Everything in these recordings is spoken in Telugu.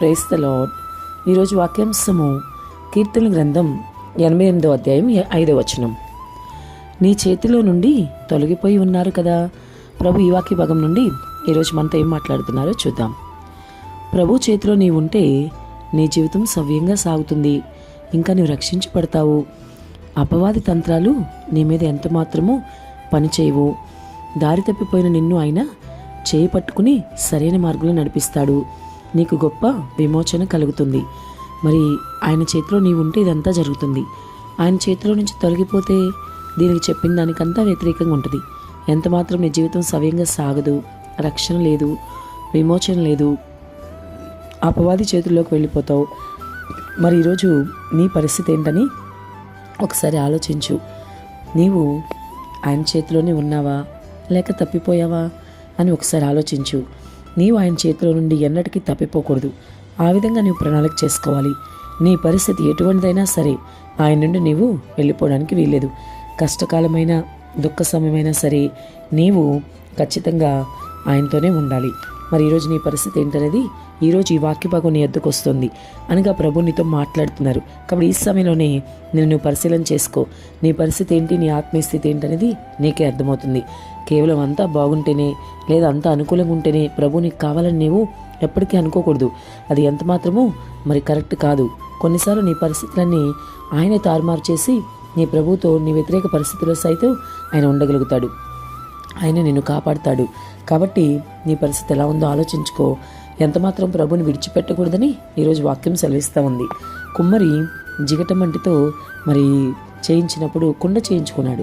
ప్రైస్ ద లాడ్ ఈరోజు వాక్యాంశము కీర్తన గ్రంథం ఎనభై ఎనిమిదో అధ్యాయం ఐదవ ఐదో వచనం. నీ చేతిలో నుండి తొలగిపోయి ఉన్నారు కదా? ప్రభు ఈ వాక్య భాగం నుండి ఈరోజు మనతో ఏం మాట్లాడుతున్నారో చూద్దాం. ప్రభు చేతిలో నీవు ఉంటే నీ జీవితం సవ్యంగా సాగుతుంది. ఇంకా నీవు రక్షించబడతావు. అపవాది తంత్రాలు నీ మీద ఎంత మాత్రమూ పనిచేయవు. దారి తప్పిపోయిన నిన్ను ఆయన చేయి పట్టుకుని సరైన మార్గంలో నడిపిస్తాడు. నీకు గొప్ప విమోచన కలుగుతుంది. మరి ఆయన చేతిలో నీవు ఉంటే ఇదంతా జరుగుతుంది. ఆయన చేతిలో నుంచి తొలగిపోతే దీనికి చెప్పిన దానికంతా వ్యతిరేకంగా ఉంటుంది. ఎంత మాత్రం నీ జీవితం సవ్యంగా సాగదు రక్షణ లేదు విమోచన లేదు అపవాది చేతుల్లోకి వెళ్ళిపోతావు. మరి ఈరోజు నీ పరిస్థితి ఏంటని ఒకసారి ఆలోచించు. నీవు ఆయన చేతిలోనే ఉన్నావా లేక తప్పిపోయావా అని ఒకసారి ఆలోచించు. నీవు ఆయన చేతిలో నుండి ఎన్నటికీ తప్పిపోకూడదు. ఆ విధంగా నీవు ప్రణాళిక చేసుకోవాలి. నీ పరిస్థితి ఎటువంటిదైనా సరే ఆయన నుండి నీవు వెళ్ళిపోవడానికి వీల్లేదు. కష్టకాలమైన దుఃఖ సమయమైనా సరే నీవు ఖచ్చితంగా ఆయనతోనే ఉండాలి. మరి ఈరోజు నీ పరిస్థితి ఏంటనేది ఈరోజు ఈ వాక్య భాగం నీ ఎద్దుకు వస్తుంది. అనగా ప్రభు నీతో మాట్లాడుతున్నారు. కాబట్టి ఈ సమయంలోనే నేను నువ్వు పరిశీలన చేసుకో. నీ పరిస్థితి ఏంటి? నీ ఆత్మీయ స్థితి ఏంటనేది నీకే అర్థమవుతుంది. కేవలం అంతా బాగుంటేనే లేదా అంతా అనుకూలంగా ఉంటేనే ప్రభు నీకు కావాలని నీవు ఎప్పటికీ అనుకోకూడదు. అది ఎంత మాత్రమో మరి కరెక్ట్ కాదు. కొన్నిసార్లు నీ పరిస్థితులన్నీ ఆయనే తారుమారు చేసి నీ ప్రభుతో నీ వ్యతిరేక పరిస్థితుల్లో సైతం ఆయన ఉండగలుగుతాడు. ఆయన నిన్ను కాపాడుతాడు. కాబట్టి నీ పరిస్థితి ఎలా ఉందో ఆలోచించుకో. ఎంతమాత్రం ప్రభుని విడిచిపెట్టకూడదని ఈరోజు వాక్యం సెలవిస్తూ ఉంది. కుమ్మరి జిగటమంటితో మరి చేయించినప్పుడు కుండ చేయించుకున్నాడు.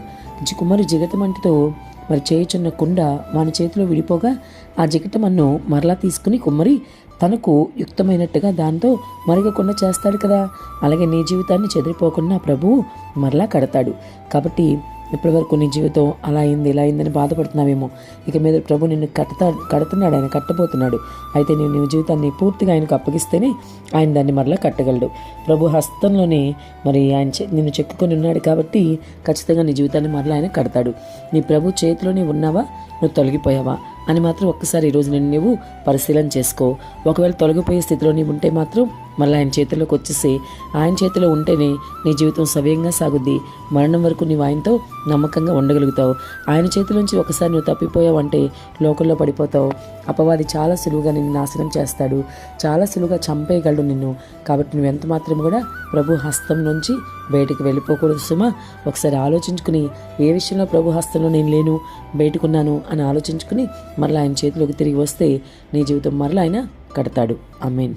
కుమ్మరి జిగటమంటితో మరి చేయుచున్న కుండ వాని చేతిలో విడిపోగా ఆ జిగటమన్ను మరలా తీసుకుని కుమ్మరి తనకు యుక్తమైనట్టుగా దాంతో మరగకుండా చేస్తాడు కదా. అలాగే నీ జీవితాన్ని చెదిరిపోకుండా ప్రభువు మరలా కడతాడు. కాబట్టి ఇప్పటి వరకు నీ జీవితం అలా అయింది ఇలా అయిందని బాధపడుతున్నావేమో. ఇక మీద ప్రభు నిన్ను కట్టతా కడుతున్నాడు ఆయన కట్టబోతున్నాడు. అయితే నేను నీ జీవితాన్ని పూర్తిగా ఆయనకు అప్పగిస్తేనే ఆయన దాన్ని మరలా కట్టగలడు. ప్రభు హస్తంలోనే మరి ఆయన నిన్ను చెక్కుకొని ఉన్నాడు కాబట్టి ఖచ్చితంగా నీ జీవితాన్ని మరలా ఆయన కడతాడు. నీ ప్రభు చేతిలోనే ఉన్నావా? నువ్వు తొలగిపోయావా? అని మాత్రం ఒక్కసారి ఈరోజు నేను నువ్వు పరిశీలన చేసుకో. ఒకవేళ తొలగిపోయే స్థితిలో నీవు ఉంటే మాత్రం మళ్ళీ ఆయన చేతిలోకి వచ్చేసి ఆయన చేతిలో ఉంటేనే నీ జీవితం సవ్యంగా సాగుద్ది. మరణం వరకు నీవు ఆయనతో నమ్మకంగా ఉండగలుగుతావు. ఆయన చేతిలోంచి ఒకసారి నువ్వు తప్పిపోయావు అంటే పడిపోతావు. అపవాది చాలా సులువుగా నిన్ను నాశనం చేస్తాడు. చాలా సులువుగా చంపేయగలడు నిన్ను. కాబట్టి నువ్వు ఎంత మాత్రం కూడా ప్రభు హస్తం నుంచి బయటికి వెళ్ళిపోకూడదు సుమా. ఒకసారి ఆలోచించుకుని ఏ విషయంలో ప్రభు హస్తంలో నేను లేను బయటకున్నాను అని ఆలోచించుకుని మరలా ఆయన చేతిలోకి తిరిగి వస్తే నీ జీవితం మరలా ఆయన కడతాడు. అమీన్